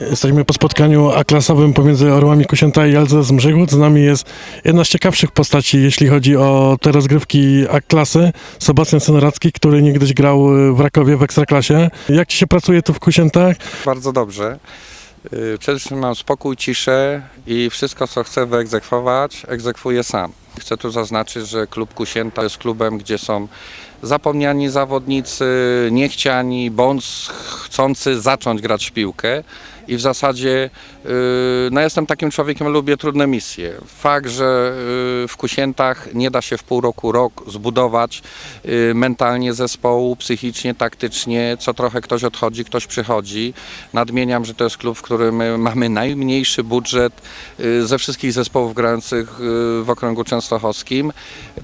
Jesteśmy po spotkaniu A-klasowym pomiędzy Orłami Kusięta i Elze z Mrzygłód. Z nami jest jedna z ciekawszych postaci, jeśli chodzi o te rozgrywki A-klasy. Sebastian Senoracki, który niegdyś grał w Rakowie w Ekstraklasie. Jak ci się pracuje tu w Kusiętach? Bardzo dobrze. Y, Przede wszystkim mam spokój, ciszę i wszystko, co chcę wyegzekwować, egzekwuję sam. Chcę tu zaznaczyć, że klub Kusięta jest klubem, gdzie są zapomniani zawodnicy, niechciani, bądź chcący zacząć grać w piłkę. I w zasadzie y, no jestem takim człowiekiem, lubię trudne misje. Fakt, że y, w Kusiętach nie da się w pół roku, rok zbudować y, mentalnie zespołu, psychicznie, taktycznie, co trochę ktoś odchodzi, ktoś przychodzi. Nadmieniam, że to jest klub, w którym mamy najmniejszy budżet ze wszystkich zespołów grających w okręgu częstochowskim.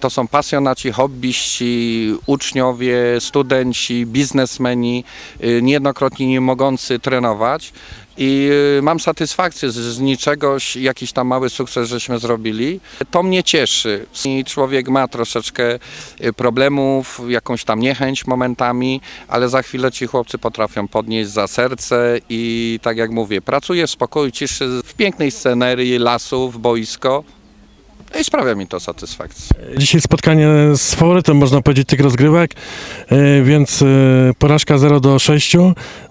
To są pasjonaci, hobbyści, uczniowie, studenci, biznesmeni, y, niejednokrotnie nie mogący trenować. I y, mam satysfakcję z, z jakiś tam mały sukces, żeśmy zrobili. To mnie cieszy. Człowiek ma troszeczkę y, problemów, jakąś tam niechęć momentami, ale za chwilę ci chłopcy potrafią podnieść za serce i tak jak mówię, pracuję w spokoju, ciszy, w pięknej scenerii, lasów, boisko. No i sprawia mi to satysfakcję. Dzisiaj spotkanie z faworytem, można powiedzieć, tych rozgrywek, e, więc e, porażka 0 do 6.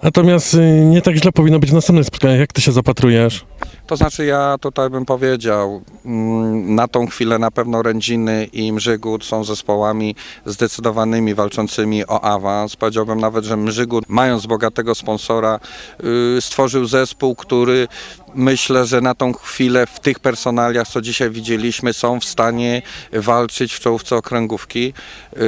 Natomiast e, nie tak źle powinno być w następnych spotkaniach. Jak ty się zapatrujesz? To znaczy ja tutaj bym powiedział, mm, na tą chwilę na pewno Rędziny i Mrzygód są zespołami zdecydowanymi, walczącymi o awans. Powiedziałbym nawet, że Mrzygód mając bogatego sponsora y, stworzył zespół, który myślę, że na tą chwilę w tych personaliach, co dzisiaj widzieliśmy, są w stanie walczyć w czołówce okręgówki. Yy,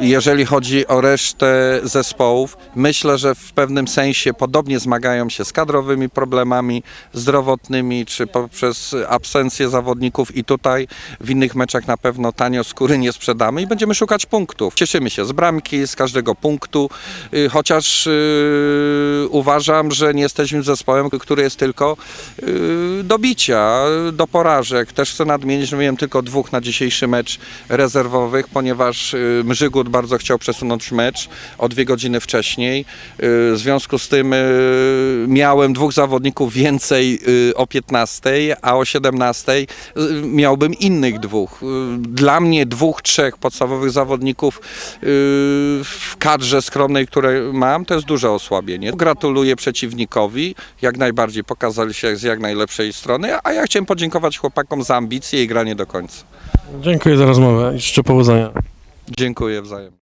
Jeżeli chodzi o resztę zespołów, myślę, że w pewnym sensie podobnie zmagają się z kadrowymi problemami zdrowotnymi, czy poprzez absencję zawodników i tutaj w innych meczach na pewno tanio skóry nie sprzedamy i będziemy szukać punktów. Cieszymy się z bramki, z każdego punktu, yy, chociaż yy, uważam, że nie jesteśmy zespołem, który jest tylko yy, do bicia, do porażek. Też chcę nadmienić, że miałem tylko dwóch na dzisiejszy mecz rezerwowych, ponieważ yy, Mrzygód bardzo chciał przesunąć mecz o dwie godziny wcześniej. Yy, W związku z tym miałem dwóch zawodników więcej o 15, a o 17 yy, miałbym innych dwóch. Dla mnie dwóch, trzech podstawowych zawodników w kadrze skromnej, które mam, to jest duże osłabienie. Gratuluję przeciwnikowi, jak najbardziej pokazali się z jak najlepszej strony, a ja chciałem podziękować chłopakom za ambicje i granie do końca. Dziękuję za rozmowę i życzę powodzenia. Dziękuję wzajemnie.